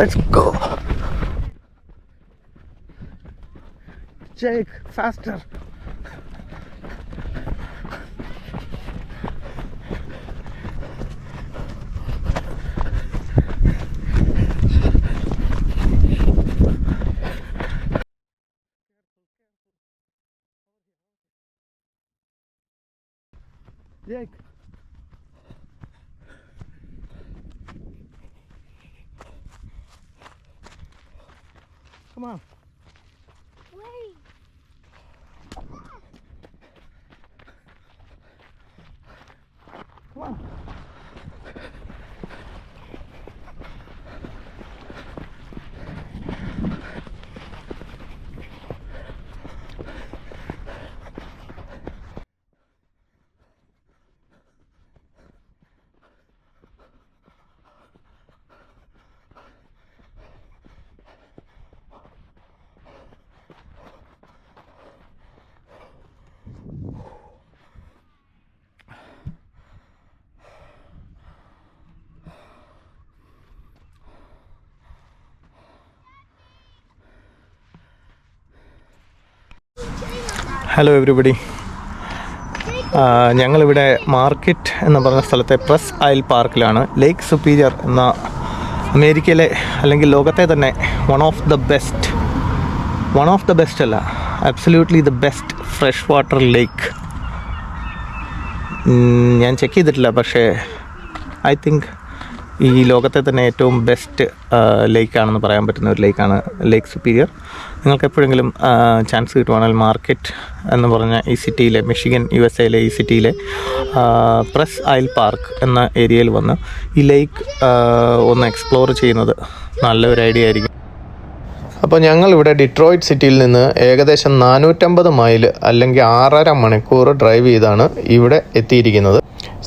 Let's go. Jake, faster. Jake. Come on. Hello everybody ഞങ്ങളിവിടെ market എന്ന് പറഞ്ഞ സ്ഥലത്തെ പ്രസ് അയൽ പാർക്കിലാണ് ലേക്ക് സുപ്പീരിയർ എന്ന അമേരിക്കയിലെ അല്ലെങ്കിൽ ലോകത്തെ തന്നെ one of the best one of the best അല്ല absolutely the best fresh water lake ഞാൻ ചെക്ക് ചെയ്തിട്ടില്ല പക്ഷേ ഐ തിങ്ക് ഈ ലോകത്തെ തന്നെ ഏറ്റവും ബെസ്റ്റ് ലേക്കാണെന്ന് പറയാൻ പറ്റുന്ന ഒരു ലേക്കാണ് ലേക്ക് സുപ്പീരിയർ നിങ്ങൾക്ക് എപ്പോഴെങ്കിലും ചാൻസ് കിട്ടുവാണെങ്കിൽ മാർക്കറ്റ് എന്ന് പറഞ്ഞ ഈ സിറ്റിയിലെ മിഷിഗൻ യു എസ് എയിലെ ഈ സിറ്റിയിലെ പ്രസ് ഐൽ പാർക്ക് എന്ന ഏരിയയിൽ വന്ന് ഈ ലേക്ക് ഒന്ന് എക്സ്പ്ലോർ ചെയ്യുന്നത് നല്ലൊരു ഐഡിയ ആയിരിക്കും. അപ്പോൾ ഞങ്ങളിവിടെ ഡിട്രോയിറ്റ് സിറ്റിയിൽ നിന്ന് ഏകദേശം നാനൂറ്റമ്പത് മൈൽ അല്ലെങ്കിൽ ആറര മണിക്കൂർ ഡ്രൈവ് ചെയ്താണ് ഇവിടെ എത്തിയിരിക്കുന്നത്.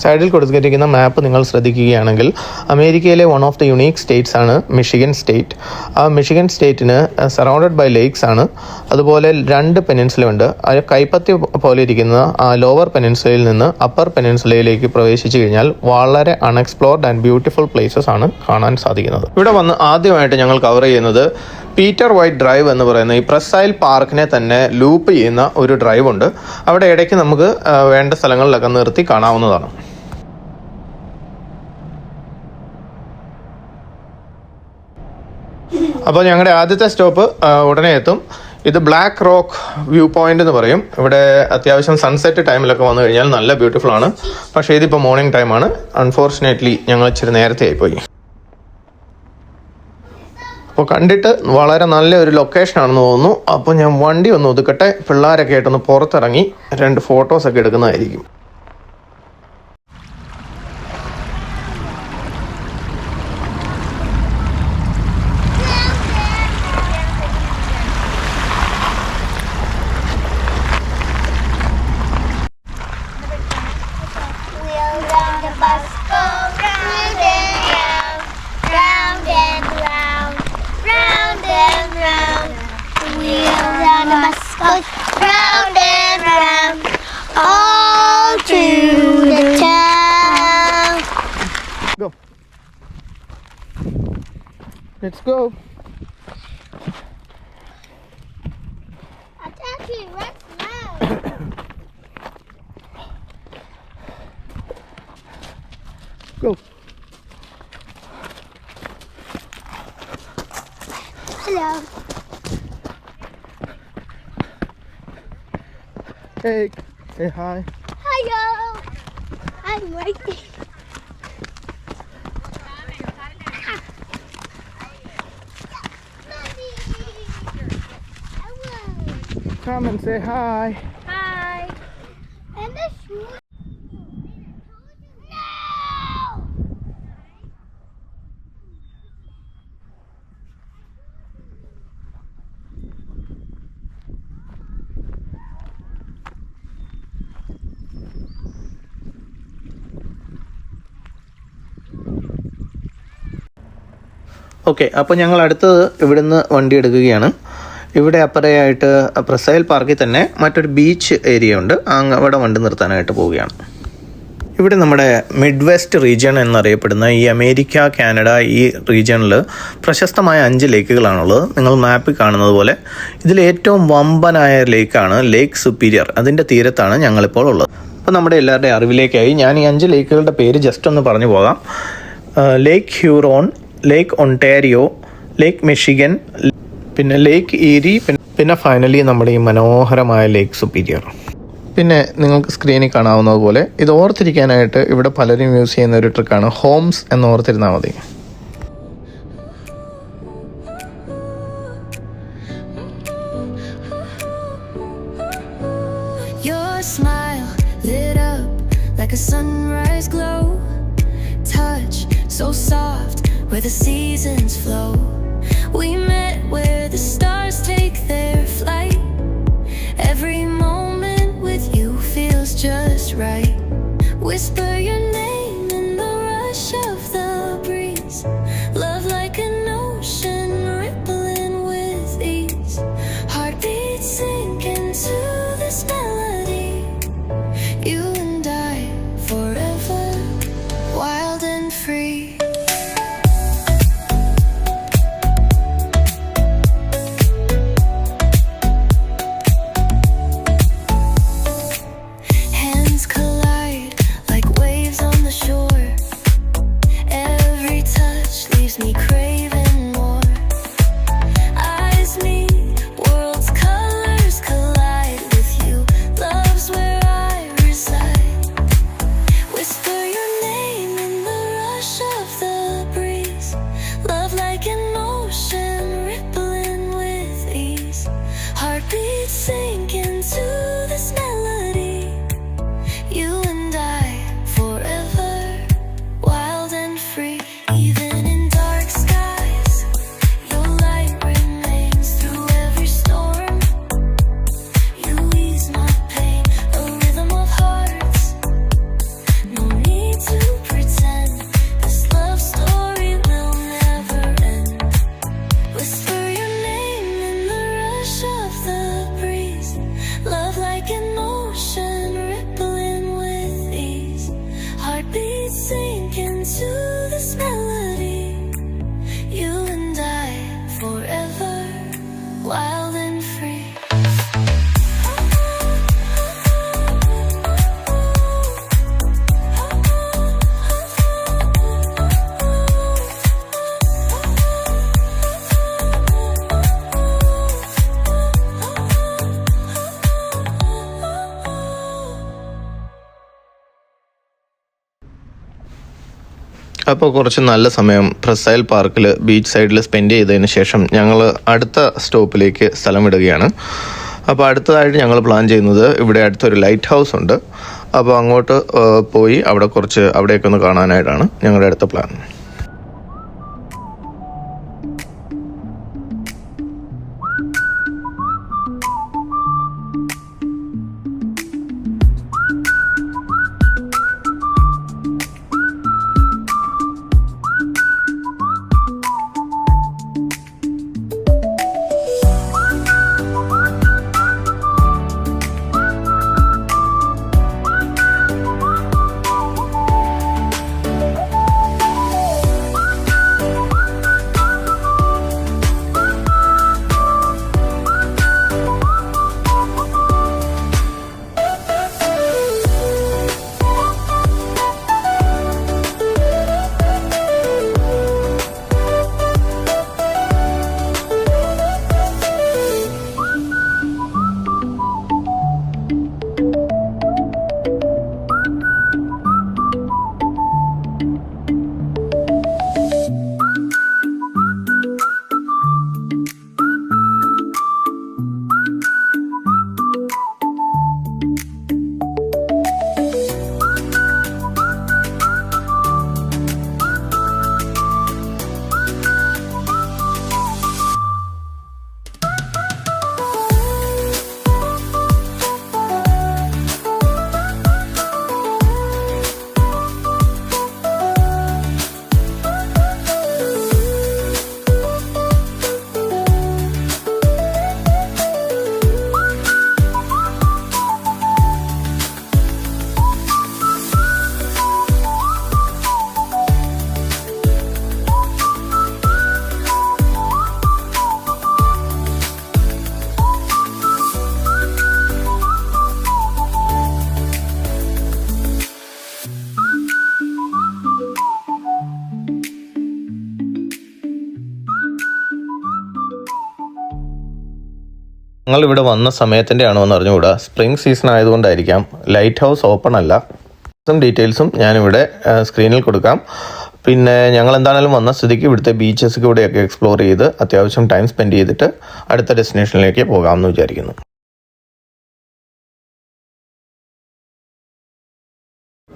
സൈഡിൽ കൊടുത്തിരിക്കുന്ന മാപ്പ് നിങ്ങൾ ശ്രദ്ധിക്കുകയാണെങ്കിൽ അമേരിക്കയിലെ one of the unique states ആണ് മിഷിഗൻ സ്റ്റേറ്റ് ആ മിഷിഗൻ സ്റ്റേറ്റിന് സറൗണ്ടഡ് ബൈ ലേക്സ് ആണ്. അതുപോലെ രണ്ട് പെനിൻസുലുണ്ട് ആ കൈപ്പത്തി പോലെ ഇരിക്കുന്ന ആ ലോവർ പെനിൻസുലയിൽ നിന്ന് അപ്പർ പെനിൻസുലയിലേക്ക് പ്രവേശിച്ചു കഴിഞ്ഞാൽ വളരെ അൺഎക്സ്പ്ലോർഡ് ആൻഡ് ബ്യൂട്ടിഫുൾ പ്ലേസസ് ആണ് കാണാൻ സാധിക്കുന്നത്. ഇവിടെ വന്ന് ആദ്യമായിട്ട് ഞങ്ങൾ കവർ ചെയ്യുന്നത് പീറ്റർ വൈറ്റ് ഡ്രൈവ് എന്ന് പറയുന്ന ഈ പ്രസൈൽ പാർക്കിനെ തന്നെ ലൂപ്പ് ചെയ്യുന്ന ഒരു ഡ്രൈവ് ഉണ്ട്. അവിടെ ഇടയ്ക്ക് നമുക്ക് വേണ്ട സ്ഥലങ്ങളിലൊക്കെ നിർത്തി കാണാവുന്നതാണ്. അപ്പോൾ ഞങ്ങളുടെ ആദ്യത്തെ സ്റ്റോപ്പ് ഉടനെ എത്തും. ഇത് ബ്ലാക്ക് റോക്ക് വ്യൂ പോയിന്റ് എന്ന് പറയും. ഇവിടെ അത്യാവശ്യം സൺസെറ്റ് ടൈമിലൊക്കെ വന്നു കഴിഞ്ഞാൽ നല്ല ബ്യൂട്ടിഫുൾ ആണ്. പക്ഷേ ഇതിപ്പോൾ മോർണിംഗ് ടൈമാണ് അൺഫോർച്ചുനേറ്റ്ലി ഞങ്ങൾ ഇച്ചിരി നേരത്തെ ആയിപ്പോയി. അപ്പോൾ കണ്ടിട്ട് വളരെ നല്ല ഒരു ലൊക്കേഷൻ ആണെന്ന് തോന്നുന്നു. അപ്പോൾ ഞാൻ വണ്ടി ഒന്ന് ഒതുക്കട്ടെ. പിള്ളേരൊക്കെ ആയിട്ടൊന്ന് പുറത്തിറങ്ങി രണ്ട് ഫോട്ടോസൊക്കെ എടുക്കുന്നതായിരിക്കും. go. go. Hello. Hey, say hi. Hello. I'm right there. Come and say hi. Hi. And this one. No! Okay അപ്പോൾ ഞങ്ങൾ അടുത്തത് ഇവിടുന്ന് വണ്ടി എടുക്കുകയാണ് ഇവിടെ അപ്പറയായിട്ട് പ്രസൈൽ പാർക്കിൽ തന്നെ മറ്റൊരു ബീച്ച് ഏരിയ ഉണ്ട്. അവിടെ വണ്ടി നിർത്താനായിട്ട് പോവുകയാണ്. ഇവിടെ നമ്മുടെ മിഡ് വെസ്റ്റ് റീജിയൺ എന്നറിയപ്പെടുന്ന ഈ അമേരിക്ക കാനഡ ഈ റീജിയണിൽ പ്രശസ്തമായ അഞ്ച് ലേക്കുകളാണുള്ളത്. നിങ്ങൾ മാപ്പിൽ കാണുന്നത് പോലെ ഇതിൽ ഏറ്റവും വമ്പനായ ലേക്കാണ് ലേക്ക് സുപ്പീരിയർ. അതിന്റെ തീരത്താണ് ഞങ്ങളിപ്പോൾ ഉള്ളത്. അപ്പോൾ നമ്മുടെ എല്ലാവരുടെയും അറിവിലേക്കായി ഞാൻ ഈ അഞ്ച് ലേക്കുകളുടെ പേര് ജസ്റ്റ് ഒന്ന് പറഞ്ഞു പോകാം. ലേക്ക് ഹ്യൂറോൺ ലേക്ക് ഒണ്ടേരിയോ ലേക്ക് മെഷിഗൻ പിന്നെ ലേക്ക് ഏരി പിന്നെ ഫൈനലി നമ്മുടെ ഈ മനോഹരമായ ലേക്ക് സുപ്പീരിയർ പിന്നെ നിങ്ങൾക്ക് സ്ക്രീനിൽ കാണാവുന്നതുപോലെ ഇത് ഓർത്തിരിക്കാനായിട്ട് ഇവിടെ പലരും യൂസ് ചെയ്യുന്ന ഒരു ട്രിക്കാണ് ഹോംസ് എന്ന് ഓർത്തിരുന്നാൽ മതി. Where the seasons flow. We met where the stars take their flight. Every moment with you feels just right. Whisper your name in the rush of the breeze. Love like an ocean rippling with ease. Heartbeats sink into this melody. You and I forever, wild and free. അപ്പോൾ കുറച്ച് നല്ല സമയം പ്രസൈൽ പാർക്കിൽ beach സൈഡിൽ spend ചെയ്തതിന് ശേഷം ഞങ്ങൾ അടുത്ത സ്റ്റോപ്പിലേക്ക് സ്ഥലം വിടുകയാണ് അപ്പോൾ അടുത്തതായിട്ട് ഞങ്ങൾ പ്ലാൻ ചെയ്യുന്നത് ഇവിടെ അടുത്തൊരു ലൈറ്റ് ഹൗസ് ഉണ്ട്. അപ്പോൾ അങ്ങോട്ട് പോയി അവിടെ കുറച്ച് അവിടെയൊക്കെ ഒന്ന് കാണാനായിട്ടാണ് ഞങ്ങളുടെ അടുത്ത പ്ലാൻ ഞങ്ങൾ ഇവിടെ വന്ന സമയത്തിന്റെ ആണോ എന്ന് അറിഞ്ഞുകൂടാ. സ്പ്രിംഗ് സീസൺ ആയതുകൊണ്ടായിരിക്കാം. ലൈറ്റ് ഹൗസ് ഓപ്പൺ അല്ല ഡീറ്റെയിൽസും ഞാനിവിടെ സ്ക്രീനിൽ കൊടുക്കാം. പിന്നെ ഞങ്ങൾ എന്താണെങ്കിലും വന്ന സ്ഥിതിക്ക് ഇവിടുത്തെ ബീച്ചസ് കൂടെയൊക്കെ എക്സ്പ്ലോർ ചെയ്ത് അത്യാവശ്യം ടൈം സ്പെൻഡ് ചെയ്തിട്ട് അടുത്ത ഡെസ്റ്റിനേഷനിലേക്ക് പോകാമെന്ന് വിചാരിക്കുന്നു.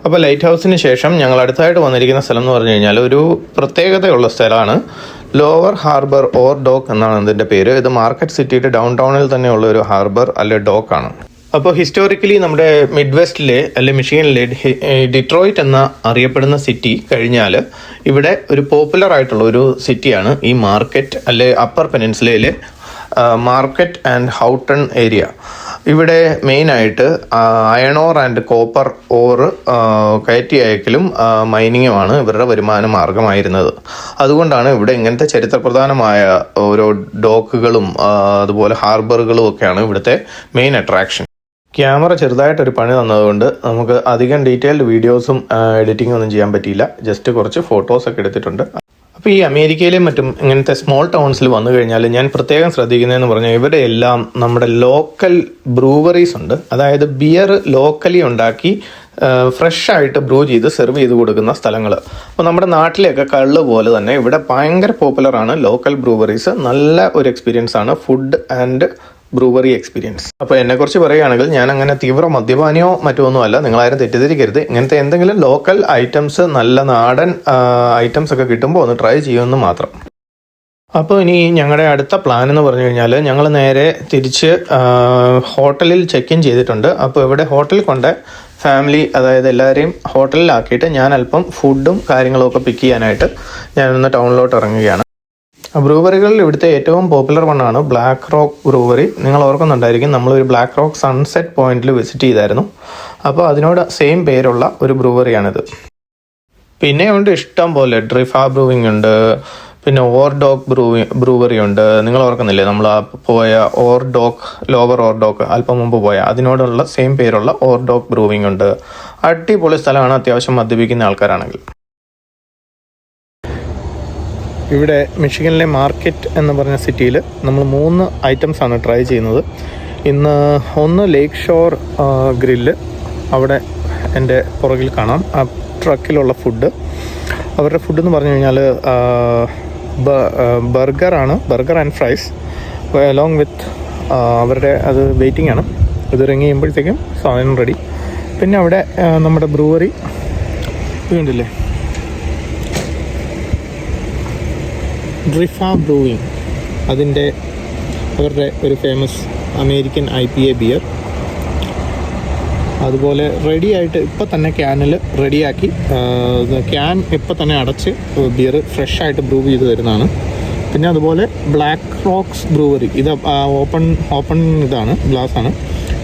അപ്പോൾ ലൈറ്റ് ഹൗസിന് ശേഷം ഞങ്ങൾ അടുത്തായിട്ട് വന്നിരിക്കുന്ന സ്ഥലം എന്ന് പറഞ്ഞു കഴിഞ്ഞാൽ ഒരു പ്രത്യേകതയുള്ള സ്ഥലമാണ് ലോവർ ഹാർബർ ഓർ ഡോക്ക് എന്നാണ് ഇതിന്റെ പേര്. ഇത് മാർക്കറ്റ് സിറ്റിയുടെ ഡൗൺ ടൗണിൽ തന്നെയുള്ള ഒരു ഹാർബർ അല്ലെ ഡോക്കാണ്. അപ്പോൾ ഹിസ്റ്റോറിക്കലി നമ്മുടെ മിഡ് വെസ്റ്റിലെ അല്ലെ ഏ, ഡിട്രോയിറ്റ് എന്ന അറിയപ്പെടുന്ന സിറ്റി കഴിഞ്ഞാൽ ഇവിടെ ഒരു പോപ്പുലർ ആയിട്ടുള്ള ഒരു സിറ്റിയാണ് ഈ മാർക്കറ്റ് അല്ലെ അപ്പർ പെനിൻസുലയിലെ മാർക്കറ്റ് ആൻഡ് ഹൗട്ടൺ ഏരിയ. ഇവിടെ മെയിനായിട്ട് അയണോർ ആൻഡ് കോപ്പർ ഓർ കയറ്റി അയക്കലും മൈനിങ്ങുമാണ് ഇവരുടെ വരുമാന മാർഗമായിരുന്നത്. അതുകൊണ്ടാണ് ഇവിടെ ഇങ്ങനത്തെ ചരിത്രപ്രധാനമായ ഓരോ ഡോക്കുകളും അതുപോലെ ഹാർബറുകളും ഒക്കെയാണ് ഇവിടുത്തെ മെയിൻ അട്രാക്ഷൻ ക്യാമറ ചെറുതായിട്ടൊരു പണി തന്നതുകൊണ്ട് നമുക്ക് അധികം ഡീറ്റെയിൽഡ് വീഡിയോസും എഡിറ്റിംഗ് ഒന്നും ചെയ്യാൻ പറ്റിയില്ല. ജസ്റ്റ് കുറച്ച് ഫോട്ടോസൊക്കെ എടുത്തിട്ടുണ്ട്. അപ്പോൾ ഈ അമേരിക്കയിലെയും മറ്റും ഇങ്ങനത്തെ സ്മോൾ ടൗൺസിൽ വന്നു കഴിഞ്ഞാൽ ഞാൻ പ്രത്യേകം ശ്രദ്ധിക്കുന്നതെന്ന് പറഞ്ഞാൽ ഇവിടെ എല്ലാം നമ്മുടെ ലോക്കൽ ബ്രൂവറീസ് ഉണ്ട്. അതായത് ബിയർ ലോക്കലി ഉണ്ടാക്കി ഫ്രഷ് ആയിട്ട് ബ്രൂ ചെയ്ത് സെർവ് ചെയ്ത് കൊടുക്കുന്ന സ്ഥലങ്ങൾ അപ്പോൾ നമ്മുടെ നാട്ടിലെയൊക്കെ കള്ള് പോലെ തന്നെ ഇവിടെ ഭയങ്കര പോപ്പുലറാണ് ലോക്കൽ ബ്രൂവറീസ് നല്ല ഒരു എക്സ്പീരിയൻസ് ആണ് ഫുഡ് ആൻഡ് ബ്രൂവറി എക്സ്പീരിയൻസ് അപ്പോൾ എന്നെക്കുറിച്ച് പറയുകയാണെങ്കിൽ ഞാൻ അങ്ങനെ തീവ്ര മദ്യപാനിയോ മറ്റോ ഒന്നുമല്ല നിങ്ങളാരും തെറ്റിദ്ധരിക്കരുത്. ഇങ്ങനത്തെ എന്തെങ്കിലും ലോക്കൽ ഐറ്റംസ് നല്ല നാടൻ ഐറ്റംസ് ഒക്കെ കിട്ടുമ്പോൾ ഒന്ന് ട്രൈ ചെയ്യുമെന്ന് മാത്രം. അപ്പോൾ ഇനി ഞങ്ങളുടെ അടുത്ത പ്ലാൻ എന്ന് പറഞ്ഞു കഴിഞ്ഞാൽ ഞങ്ങൾ നേരെ തിരിച്ച് ഹോട്ടലിൽ ചെക്ക് ഇൻ ചെയ്തിട്ടുണ്ട്. അപ്പോൾ ഇവിടെ ഹോട്ടലിൽ കൊണ്ട് ഫാമിലി അതായത് എല്ലാവരെയും ഹോട്ടലിലാക്കിയിട്ട് ഞാൻ അല്പം ഫുഡും കാര്യങ്ങളും ഒക്കെ പിക്ക് ചെയ്യാനായിട്ട് ഞാനൊന്ന് ടൗണിലോട്ട് ഇറങ്ങുകയാണ്. ബ്രൂവറികളിൽ ഇവിടുത്തെ ഏറ്റവും പോപ്പുലർ വണ്ണാണ് ബ്ലാക്ക് റോക്ക് ബ്രൂവറി. നിങ്ങൾ ഓർക്കുന്നുണ്ടായിരിക്കും നമ്മളൊരു ബ്ലാക്ക് റോക്ക് സൺസെറ്റ് പോയിന്റിൽ വിസിറ്റ് ചെയ്തായിരുന്നു. അപ്പോൾ അതിനോട് സെയിം പേരുള്ള ഒരു ബ്രൂവറിയാണിത്. പിന്നെ ഉണ്ട് ഇഷ്ടം പോലെ ഡ്രിഫ ബ്രൂവിംഗ് ഉണ്ട് പിന്നെ ഓർ ഡോക്ക് ബ്രൂവി ബ്രൂവറി ഉണ്ട്. നിങ്ങൾ ഓർക്കുന്നില്ലേ നമ്മൾ പോയ ore dock lower ore dock അല്പം മുമ്പ് പോയ അതിനോടുള്ള സെയിം പേരുള്ള ഓർ ഡോക്ക് ബ്രൂവിംഗ് ഉണ്ട്. അടിപൊളി സ്ഥലമാണ് അത്യാവശ്യം മദ്യപിക്കുന്ന ആൾക്കാരാണെങ്കിൽ. ഇവിടെ മിഷിഗനിലെ മാർക്കറ്റ് എന്ന് പറഞ്ഞ സിറ്റിയിൽ നമ്മൾ മൂന്ന് ഐറ്റംസ് ആണ് ട്രൈ ചെയ്യുന്നത്. ഇന്ന് ഒന്ന് ലേക്ക് ഷോർ ഗ്രില്ല് അവിടെ എന്റെ പുറകിൽ കാണാം. ആ ട്രക്കിലുള്ള ഫുഡ് അവരുടെ ഫുഡ് എന്ന് പറഞ്ഞു കഴിഞ്ഞാൽ ബർഗറാണ് burger and fries along with അവരുടെ അത് വെയിറ്റിംഗ് ആണ്. ഇത് റിങ് ചെയ്യുമ്പോഴത്തേക്കും സാധനം റെഡി പിന്നെ അവിടെ നമ്മുടെ ബ്രൂവറി കണ്ടില്ലേ? ഡ്രിഫ ബ്രൂയിങ് അതിന്റെ അവരുടെ ഒരു famous American I P A beer അതുപോലെ റെഡി ആയിട്ട് ഇപ്പോൾ തന്നെ ക്യാനിൽ റെഡിയാക്കി ക്യാൻ ഇപ്പോൾ തന്നെ അടച്ച് ബിയർ ഫ്രഷ് ആയിട്ട് ബ്രൂ ചെയ്ത് തരുന്നതാണ്. പിന്നെ അതുപോലെ ബ്ലാക്ക് റോക്സ് ബ്രൂവറി ഇത് ഓപ്പൺ ഓപ്പൺ ഇതാണ് ഗ്ലാസ്സാണ്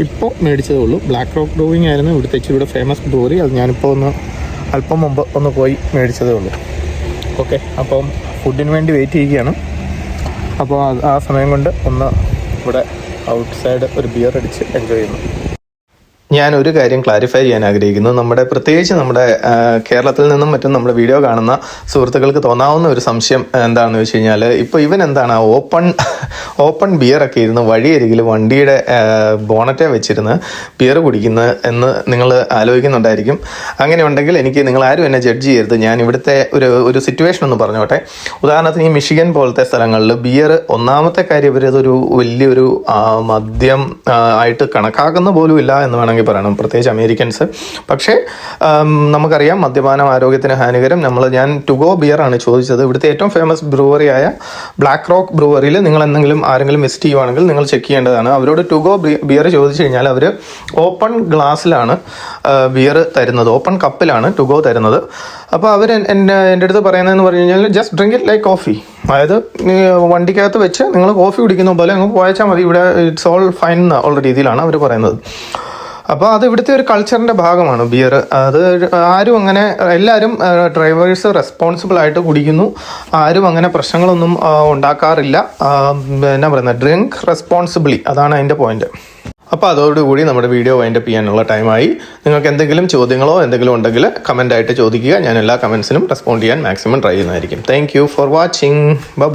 ഇപ്പോൾ മേടിച്ചതേ ഉള്ളൂ. ബ്ലാക്ക് റോക്ക് ബ്രൂവിങ് ആയിരുന്നു ഇവിടുത്തെ ഇവിടെ ഫേമസ് ബ്രൂവറി അത് ഞാനിപ്പോൾ ഒന്ന് അല്പം മുമ്പ് ഒന്ന് പോയി മേടിച്ചതേ ഉള്ളൂ. ഓക്കെ അപ്പം ഫുഡിന് വേണ്ടി വെയിറ്റ് ചെയ്യുകയാണ്. അപ്പോൾ ആ- സമയം കൊണ്ട് ഒന്ന് ഇവിടെ ഔട്ട്സൈഡ് ഒരു ബിയർ അടിച്ച് എൻജോയ് ചെയ്യുന്നു. ഞാൻ ഒരു കാര്യം ക്ലാരിഫൈ ചെയ്യാൻ ആഗ്രഹിക്കുന്നു. നമ്മുടെ പ്രത്യേകിച്ച് നമ്മുടെ കേരളത്തിൽ നിന്നും മറ്റും നമ്മുടെ വീഡിയോ കാണുന്ന സുഹൃത്തുക്കൾക്ക് തോന്നാവുന്ന ഒരു സംശയം എന്താണെന്ന് വെച്ച് കഴിഞ്ഞാൽ ഇപ്പോൾ ഇവൻ എന്താണ് ഓപ്പൺ ഓപ്പൺ ബിയറൊക്കെ ഇരുന്ന് വഴിയരികിൽ വണ്ടിയുടെ ബോണറ്റെ വെച്ചിരുന്ന് ബിയർ കുടിക്കുന്ന എന്ന് നിങ്ങൾ ആലോചിക്കുന്നുണ്ടായിരിക്കും. അങ്ങനെ ഉണ്ടെങ്കിൽ എനിക്ക് നിങ്ങൾ ആരും എന്നെ ജഡ്ജ് ചെയ്യരുത്. ഞാൻ ഇവിടുത്തെ ഒരു ഒരു സിറ്റുവേഷൻ ഒന്ന് പറഞ്ഞോട്ടെ. ഉദാഹരണത്തിന് ഈ മിഷിഗൻ പോലത്തെ സ്ഥലങ്ങളിൽ ബിയർ ഒന്നാമത്തെ കാര്യം ഇവരതൊരു വലിയൊരു മദ്യം ആയിട്ട് കണക്കാക്കുന്ന പോലും ഇല്ല എന്ന് വേണമെങ്കിൽ പറയണം. പ്രത്യേകിച്ച് അമേരിക്കൻസ്. പക്ഷേ നമുക്കറിയാം മദ്യപാനം ആരോഗ്യത്തിന് ഹാനികരം. നമ്മൾ ഞാൻ ടുഗോ ബിയർ ആണ് ചോദിച്ചത്. ഇവിടുത്തെ ഏറ്റവും ഫേമസ് ബ്രൂവറിയായ ബ്ലാക്ക് റോക്ക് ബ്രൂവറിയിൽ നിങ്ങൾ എന്തെങ്കിലും ആരെങ്കിലും വിസിറ്റ് ചെയ്യുവാണെങ്കിൽ നിങ്ങൾ ചെക്ക് ചെയ്യേണ്ടതാണ്. അവരോട് ടുഗോ ബിയർ ചോദിച്ചു കഴിഞ്ഞാൽ അവർ ഓപ്പൺ ഗ്ലാസ്സിലാണ് ബിയർ തരുന്നത്. ഓപ്പൺ കപ്പിലാണ് ടുഗോ തരുന്നത്. അപ്പോൾ അവർ എന്റെ എന്റെ അടുത്ത് പറയുന്നതെന്ന് പറഞ്ഞു കഴിഞ്ഞാൽ just drink it like coffee അതായത് വണ്ടിക്കകത്ത് വെച്ച് നിങ്ങൾ കോഫി കുടിക്കുന്ന പോലെ അങ്ങ് പോയച്ചാൽ മതി. ഇവിടെ ഇറ്റ്സ് ഓൾ ഫൈൻ ഉള്ള രീതിയിലാണ് അവർ പറയുന്നത്. അപ്പോൾ അത് ഇവിടുത്തെ ഒരു കൾച്ചറിന്റെ ഭാഗമാണ്. ബിയർ അത് ആരും അങ്ങനെ എല്ലാവരും ഡ്രൈവേഴ്സ് റെസ്പോൺസിബിൾ ആയിട്ട് കുടിക്കുന്നു. ആരും അങ്ങനെ പ്രശ്നങ്ങളൊന്നും ഉണ്ടാക്കാറില്ല. എന്നാ പറയുന്നത് ഡ്രിങ്ക് റെസ്പോൺസിബിളി അതാണ് അതിന്റെ പോയിന്റ് അപ്പോൾ അതോടുകൂടി നമ്മുടെ വീഡിയോ വൈൻഡപ്പ് ചെയ്യാനുള്ള ടൈമായി നിങ്ങൾക്ക് എന്തെങ്കിലും ചോദ്യങ്ങളോ എന്തെങ്കിലും ഉണ്ടെങ്കിൽ കമന്റായിട്ട് ചോദിക്കുക. ഞാൻ എല്ലാ കമൻസിനും റെസ്പോണ്ട് ചെയ്യാൻ മാക്സിമം ട്രൈ ചെയ്യുന്നതായിരിക്കും. Thank for watching bye